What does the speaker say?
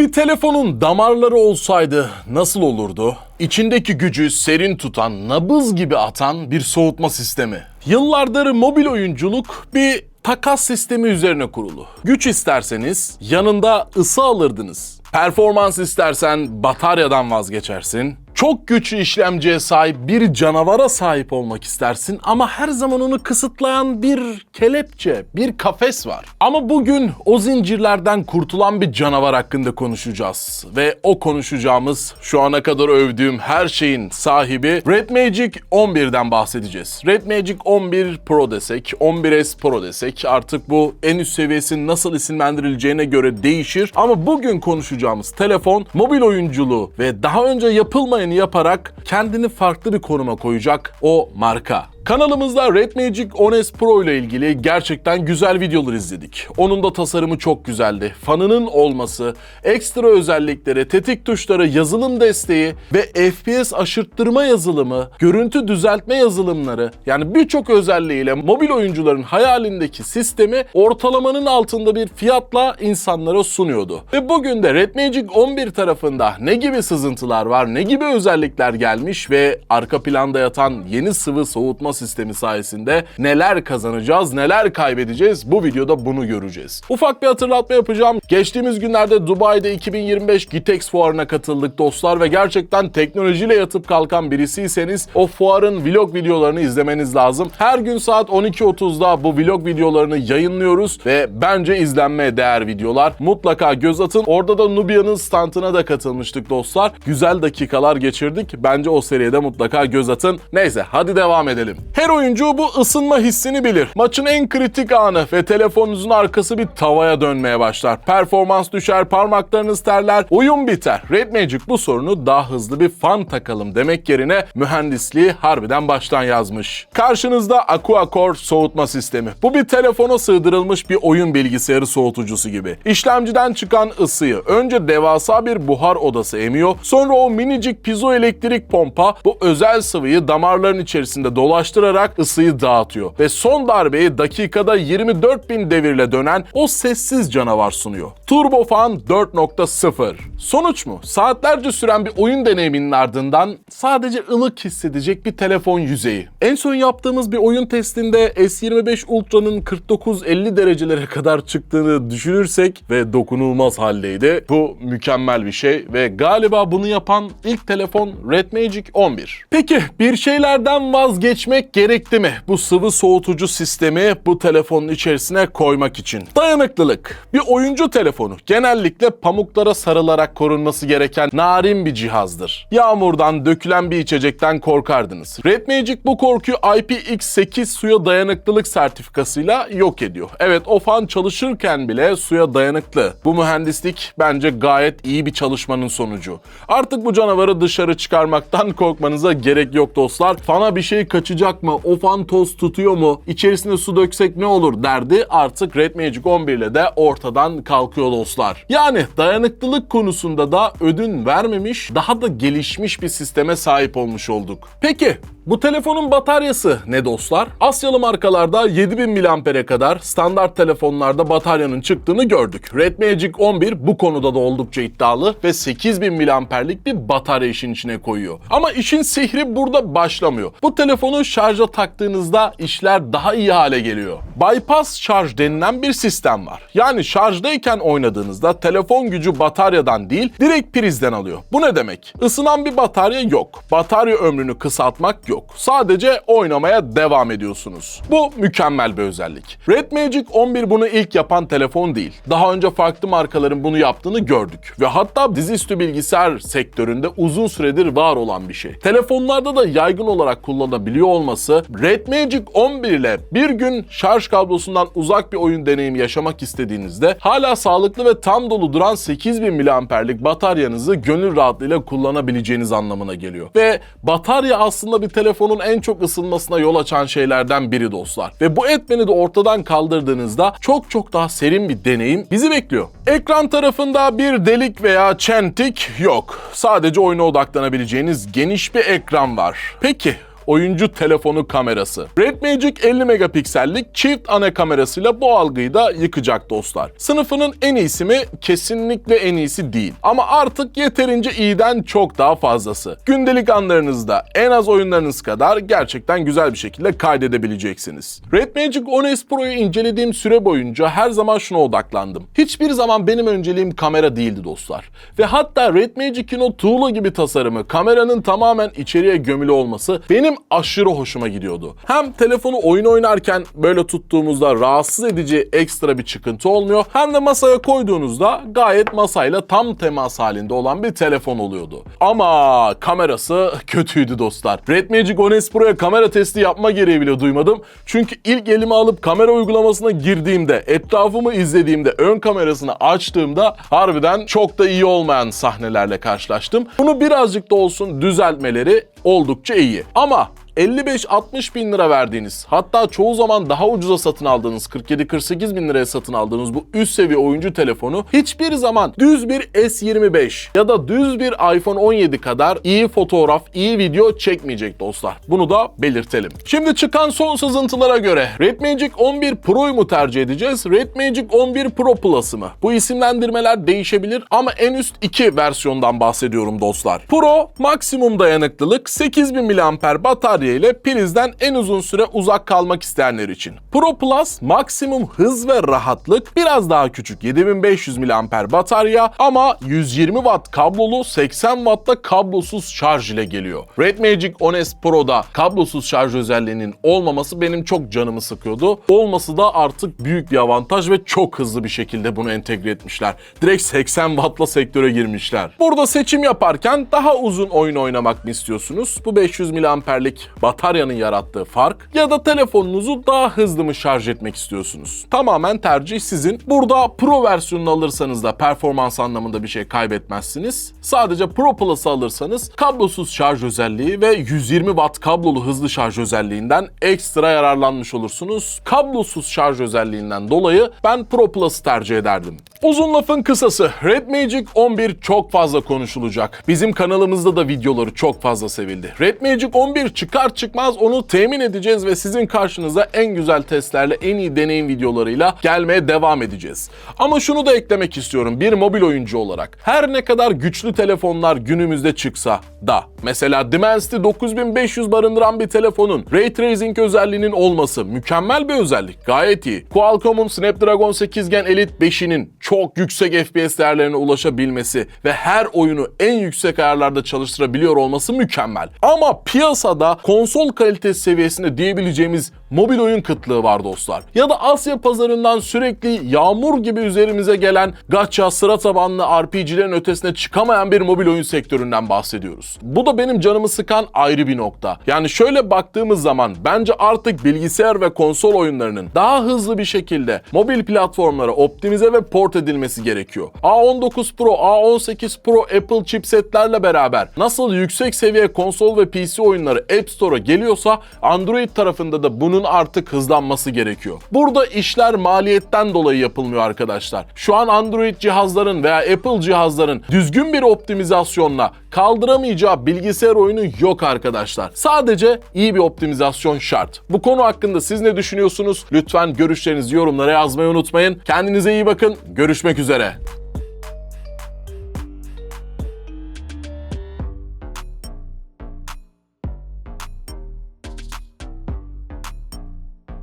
Bir telefonun damarları olsaydı nasıl olurdu? İçindeki gücü serin tutan, nabız gibi atan bir soğutma sistemi. Yıllardır mobil oyunculuk bir takas sistemi üzerine kurulu. Güç isterseniz yanında ısı alırdınız. Performans istersen bataryadan vazgeçersin. Çok güçlü işlemciye sahip bir canavara sahip olmak istersin ama her zaman onu kısıtlayan bir kelepçe, bir kafes var. Ama bugün o zincirlerden kurtulan bir canavar hakkında konuşacağız. Ve o konuşacağımız şu ana kadar övdüğüm her şeyin sahibi Red Magic 11'den bahsedeceğiz. Red Magic 11 Pro desek, 11S Pro desek artık bu en üst seviyesinin nasıl isimlendirileceğine göre değişir. Ama bugün konuşacağımız telefon mobil oyunculuğu ve daha önce yapılmayanı yaparak kendini farklı bir konuma koyacak o marka. Kanalımızda Red Magic 10S Pro ile ilgili gerçekten güzel videolar izledik. Onun da tasarımı çok güzeldi. Fanının olması, ekstra özellikleri, tetik tuşları, yazılım desteği ve FPS aşırttırma yazılımı, görüntü düzeltme yazılımları yani birçok özelliğiyle mobil oyuncuların hayalindeki sistemi ortalamanın altında bir fiyatla insanlara sunuyordu. Ve bugün de Red Magic 11 tarafında ne gibi sızıntılar var, ne gibi özellikler gelmiş ve arka planda yatan yeni sıvı soğutma sistemi sayesinde neler kazanacağız, neler kaybedeceğiz bu videoda bunu göreceğiz. Ufak bir hatırlatma yapacağım. Geçtiğimiz günlerde Dubai'de 2025 Gitex fuarına katıldık dostlar ve gerçekten teknolojiyle yatıp kalkan birisiyseniz o fuarın vlog videolarını izlemeniz lazım. Her gün saat 12.30'da bu vlog videolarını yayınlıyoruz ve bence izlenmeye değer videolar. Mutlaka göz atın. Orada da Nubia'nın standına da katılmıştık dostlar. Güzel dakikalar geçirdik. Bence o seriye de mutlaka göz atın. Neyse hadi devam edelim. Her oyuncu bu ısınma hissini bilir. Maçın en kritik anı ve telefonunuzun arkası bir tavaya dönmeye başlar. Performans düşer, parmaklarınız terler, oyun biter. Red Magic bu sorunu daha hızlı bir fan takalım demek yerine mühendisliği harbiden baştan yazmış. Karşınızda Aqua Core soğutma sistemi. Bu bir telefona sığdırılmış bir oyun bilgisayarı soğutucusu gibi. İşlemciden çıkan ısıyı önce devasa bir buhar odası emiyor, sonra o minicik pizoelektrik pompa bu özel sıvıyı damarların içerisinde dolaştırarak ısıyı dağıtıyor ve son darbeyi dakikada 24.000 devirle dönen o sessiz canavar sunuyor. Turbofan 4.0. Sonuç mu? Saatlerce süren bir oyun deneyiminin ardından sadece ılık hissedecek bir telefon yüzeyi. En son yaptığımız bir oyun testinde S25 Ultra'nın 49-50 derecelere kadar çıktığını düşünürsek ve dokunulmaz haldeydi. Bu mükemmel bir şey ve galiba bunu yapan ilk telefon Red Magic 11. Peki bir şeylerden vazgeçmek gerekti mi? Bu sıvı soğutucu sistemi bu telefonun içerisine koymak için. Dayanıklılık. Bir oyuncu telefonu genellikle pamuklara sarılarak korunması gereken narin bir cihazdır. Yağmurdan, dökülen bir içecekten korkardınız. Red Magic bu korkuyu IPX8 suya dayanıklılık sertifikasıyla yok ediyor. Evet o fan çalışırken bile suya dayanıklı. Bu mühendislik bence gayet iyi bir çalışmanın sonucu. Artık bu canavarı dışarı çıkarmaktan korkmanıza gerek yok dostlar. Fana bir şey kaçacak mı? O fan toz tutuyor mu? İçerisine su döksek ne olur derdi artık Red Magic 11 ile de ortadan kalkıyor dostlar. Yani dayanıklılık konusunda da ödün vermemiş, daha da gelişmiş bir sisteme sahip olmuş olduk. Peki bu telefonun bataryası ne dostlar? Asyalı markalarda 7000 mAh'e kadar standart telefonlarda bataryanın çıktığını gördük. Red Magic 11 bu konuda da oldukça iddialı ve 8000 mAh'lik bir batarya işin içine koyuyor. Ama işin sihri burada başlamıyor. Bu telefonu şarja taktığınızda işler daha iyi hale geliyor. Bypass şarj denilen bir sistem var. Yani şarjdayken oynadığınızda telefon gücü bataryadan değil direkt prizden alıyor. Bu ne demek? Isınan bir batarya yok. Batarya ömrünü kısaltmak yok. Sadece oynamaya devam ediyorsunuz. Bu mükemmel bir özellik. Red Magic 11 bunu ilk yapan telefon değil. Daha önce farklı markaların bunu yaptığını gördük. Ve hatta dizüstü bilgisayar sektöründe uzun süredir var olan bir şey. Telefonlarda da yaygın olarak kullanabiliyor olması Red Magic 11 ile bir gün şarj kablosundan uzak bir oyun deneyimi yaşamak istediğinizde hala sağlıklı ve tam dolu duran 8000 mAh'lik bataryanızı gönül rahatlığıyla kullanabileceğiniz anlamına geliyor. Ve batarya aslında bir telefonun en çok ısınmasına yol açan şeylerden biri dostlar. Ve bu etmeni de ortadan kaldırdığınızda çok çok daha serin bir deneyim bizi bekliyor. Ekran tarafında bir delik veya çentik yok. Sadece oyuna odaklanabileceğiniz geniş bir ekran var. Peki oyuncu telefonu kamerası. Red Magic 50 megapiksellik çift ana kamerasıyla bu algıyı da yıkacak dostlar. Sınıfının en iyisi mi? Kesinlikle en iyisi değil. Ama artık yeterince iyiden çok daha fazlası. Gündelik anlarınızda en az oyunlarınız kadar gerçekten güzel bir şekilde kaydedebileceksiniz. Red Magic 10S Pro'yu incelediğim süre boyunca her zaman şuna odaklandım. Hiçbir zaman benim önceliğim kamera değildi dostlar. Ve hatta Red Magic'in o tuğla gibi tasarımı, kameranın tamamen içeriye gömülü olması benim aşırı hoşuma gidiyordu. Hem telefonu oyun oynarken böyle tuttuğumuzda rahatsız edici ekstra bir çıkıntı olmuyor. Hem de masaya koyduğunuzda gayet masayla tam temas halinde olan bir telefon oluyordu. Ama kamerası kötüydü dostlar. Red Magic 10S Pro'ya kamera testi yapma gereği bile duymadım. Çünkü ilk elime alıp kamera uygulamasına girdiğimde, etrafımı izlediğimde, ön kamerasını açtığımda harbiden çok da iyi olmayan sahnelerle karşılaştım. Bunu birazcık da olsun düzeltmeleri oldukça iyi. Ama 55-60 bin lira verdiğiniz hatta çoğu zaman daha ucuza satın aldığınız 47-48 bin liraya satın aldığınız bu üst seviye oyuncu telefonu hiçbir zaman düz bir S25 ya da düz bir iPhone 17 kadar iyi fotoğraf, iyi video çekmeyecek dostlar. Bunu da belirtelim. Şimdi çıkan son sızıntılara göre Red Magic 11 Pro'yu mu tercih edeceğiz? Red Magic 11 Pro Plus'ı mı? Bu isimlendirmeler değişebilir ama en üst iki versiyondan bahsediyorum dostlar. Pro maksimum dayanıklılık 8000 mAh batarya ile prizden en uzun süre uzak kalmak isteyenler için. Pro Plus maksimum hız ve rahatlık biraz daha küçük 7500 mAh batarya ama 120 Watt kablolu 80 Watt'ta kablosuz şarj ile geliyor. Red Magic 10S Pro'da kablosuz şarj özelliğinin olmaması benim çok canımı sıkıyordu. Olması da artık büyük bir avantaj ve çok hızlı bir şekilde bunu entegre etmişler. Direkt 80 Watt'la sektöre girmişler. Burada seçim yaparken daha uzun oyun oynamak mı istiyorsunuz? Bu 500 mAh'lik bataryanın yarattığı fark ya da telefonunuzu daha hızlı mı şarj etmek istiyorsunuz? Tamamen tercih sizin. Burada Pro versiyonunu alırsanız da performans anlamında bir şey kaybetmezsiniz. Sadece Pro Plus'ı alırsanız kablosuz şarj özelliği ve 120 Watt kablolu hızlı şarj özelliğinden ekstra yararlanmış olursunuz. Kablosuz şarj özelliğinden dolayı ben Pro Plus'ı tercih ederdim. Uzun lafın kısası Red Magic 11 çok fazla konuşulacak. Bizim kanalımızda da videoları çok fazla sevildi. Red Magic 11 çıkar çıkmaz onu temin edeceğiz ve sizin karşınıza en güzel testlerle, en iyi deneyim videolarıyla gelmeye devam edeceğiz. Ama şunu da eklemek istiyorum bir mobil oyuncu olarak. Her ne kadar güçlü telefonlar günümüzde çıksa da mesela Dimensity 9500 barındıran bir telefonun Ray Tracing özelliğinin olması mükemmel bir özellik. Gayet iyi. Qualcomm'un Snapdragon 8 Gen Elite 5'inin çok yüksek FPS değerlerine ulaşabilmesi ve her oyunu en yüksek ayarlarda çalıştırabiliyor olması mükemmel. Ama piyasada konsol kalitesi seviyesinde diyebileceğimiz mobil oyun kıtlığı var dostlar. Ya da Asya pazarından sürekli yağmur gibi üzerimize gelen gacha, sıra tabanlı RPG'lerin ötesine çıkamayan bir mobil oyun sektöründen bahsediyoruz. Bu da benim canımı sıkan ayrı bir nokta. Yani şöyle baktığımız zaman bence artık bilgisayar ve konsol oyunlarının daha hızlı bir şekilde mobil platformlara optimize ve port edilmesi gerekiyor. A19 Pro, A18 Pro Apple chipsetlerle beraber nasıl yüksek seviye konsol ve PC oyunları App Store'a geliyorsa Android tarafında da bunun artık hızlanması gerekiyor. Burada işler maliyetten dolayı yapılmıyor arkadaşlar. Şu an Android cihazların veya Apple cihazların düzgün bir optimizasyonla kaldıramayacağı bilgisayar oyunu yok arkadaşlar. Sadece iyi bir optimizasyon şart. Bu konu hakkında siz ne düşünüyorsunuz? Lütfen görüşlerinizi yorumlara yazmayı unutmayın. Kendinize iyi bakın. Görüşmek üzere.